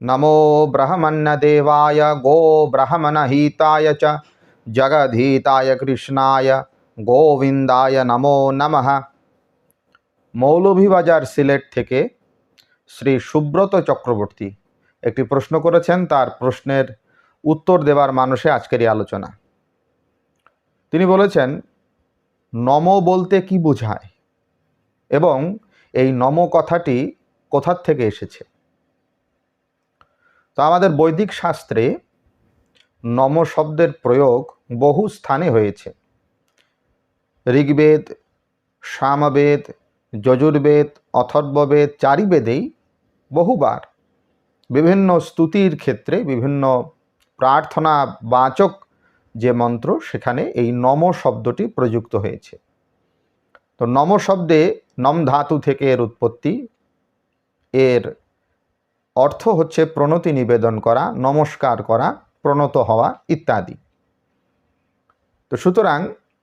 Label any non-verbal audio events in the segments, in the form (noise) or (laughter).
নমো ব্রহ্মণ্যদেবায় গো ব্রহ্মণহিতায় চ জগধীতায় কৃষ্ণায় গোবিন্দায় নমো নমঃ মৌলভীবাজার সিলেট থেকে শ্রী সুব্রত চক্রবর্তী একটি প্রশ্ন করেছেন। তার প্রশ্নের উত্তর দেওয়ার মানুষে আজকের এই আলোচনা। তিনি বলেছেন, নম বলতে কি বোঝায়? এবং এই নম কথাটি কোথার থেকে এসেছে? তো আমাদের বৈদিক শাস্ত্রে নম শব্দের প্রয়োগ বহু স্থানে হয়েছে। ঋগ্বেদ, সামবেদ, যজুর্বেদ, অথর্ববেদ চারি বেদেই বহুবার বিভিন্ন স্তুতির ক্ষেত্রে বিভিন্ন প্রার্থনা বাচক যে মন্ত্র, সেখানে এই নম শব্দটি প্রযুক্ত হয়েছে। তো নম শব্দে নম ধাতু থেকে এর উৎপত্তি, এর অর্থ হচ্ছে প্রণতি নিবেদন করা, নমস্কার করা, প্রণত হওয়া ইত্যাদি। তো সুতরাং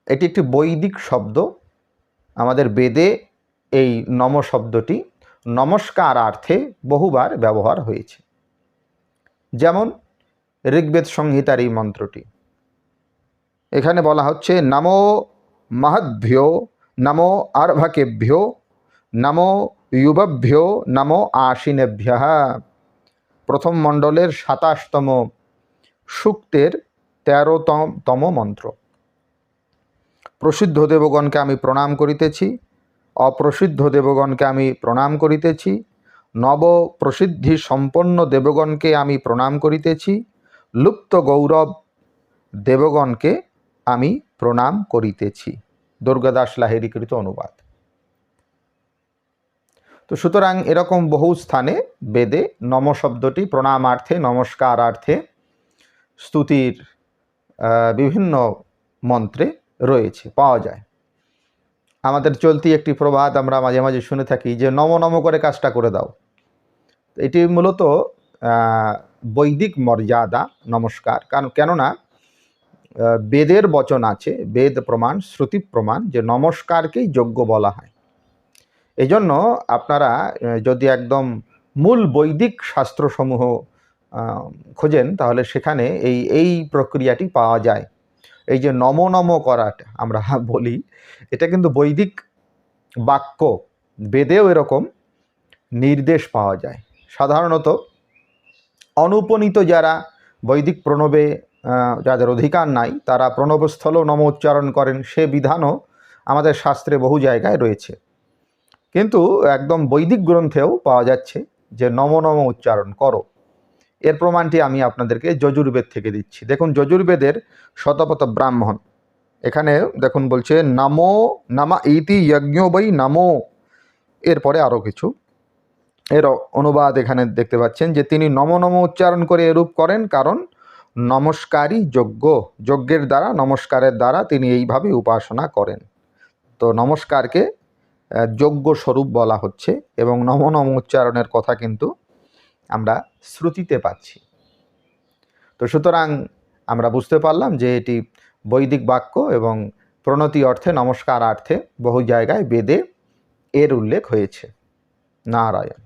এটি একটি বৈদিক শব্দ। আমাদের বেদে এই নম শব্দটি নমস্কারার্থে বহুবার ব্যবহার হয়েছে। যেমন ঋগ্বেদ সংহিতার এই মন্ত্রটি। এখানে বলা হচ্ছে, নমো মহদ্ভ্যো, নমো আর্ভকেভ্যো, নমো যুবভ্যো নমো আশিনেভ্য। প্রথম মণ্ডলের সাতাশতম সূক্তের তেরোতম তম মন্ত্র। প্রসিদ্ধ দেবগণকে আমি প্রণাম করিতেছি, অপ্রসিদ্ধ দেবগণকে আমি প্রণাম করিতেছি নব প্রসিদ্ধি সম্পন্ন দেবগণকে আমি প্রণাম করিতেছি, লুপ্ত গৌরব দেবগণকে আমি প্রণাম করিতেছি। দুর্গাদাস লাহেরিকৃত অনুবাদ। তো সুতরাং এরকম বহু স্থানে বেদে নম শব্দটি প্রণামার্থে, নমস্কারার্থে স্তুতির বিভিন্ন মন্ত্রে রয়েছে, পাওয়া যায়। আমাদের চলতি একটি প্রবাদ আমরা মাঝে মাঝে শুনে থাকি যে, নম নম করে কাজটা করে দাও। এটি মূলত বৈদিক মর্যাদা, নমস্কার। কারণ, কেননা বেদের বচন আছে, বেদ প্রমাণ, শ্রুতি প্রমাণ যে, নমস্কারকেই যোগ্য বলা হয়। এই জন্য আপনারা যদি একদম মূল বৈদিক শাস্ত্রসমূহ খোঁজেন, তাহলে সেখানে এই এই প্রক্রিয়াটি পাওয়া যায়। এই যে নম নম করাটা আমরা (laughs) বলি, এটা কিন্তু বৈদিক বাক্য, বেদেও এরকম নির্দেশ পাওয়া যায়। সাধারণত অনুপনীত যারা বৈদিক প্রণবে যাদের অধিকার নাই, তারা প্রণবস্থলেও নম উচ্চারণ করেন, সে বিধানও আমাদের শাস্ত্রে বহু জায়গায় রয়েছে। কিন্তু একদম বৈদিক গ্রন্থেও পাওয়া যাচ্ছে যে নম নম উচ্চারণ করো। এর প্রমাণটি আমি আপনাদেরকে যজুর্বেদ থেকে দিচ্ছি। দেখুন, যজুর্বেদের শতপথ ব্রাহ্মণ। এখানে দেখুন বলছে, নামো নামা ইতি যজ্ঞ বৈ নামো। এরপরে আরও কিছু। এর অনুবাদ এখানে দেখতে পাচ্ছেন যে তিনি নম নম উচ্চারণ করে এরূপ করেন কারণ নমস্কারই যজ্ঞ। যজ্ঞের দ্বারা, নমস্কারের দ্বারা তিনি এইভাবে উপাসনা করেন। তো নমস্কারকে যোগ্য স্বরূপ বলা হচ্ছে এবং নম নম উচ্চারণের কথা কিন্তু আমরা শ্রুতিতে পাচ্ছি। তো সুতরাং আমরা বুঝতে পারলাম যে এটি বৈদিক বাক্য এবং প্রণতি অর্থে নমস্কার অর্থে বহু জায়গায় বেদে এর উল্লেখ হয়েছে। নারায়ণ।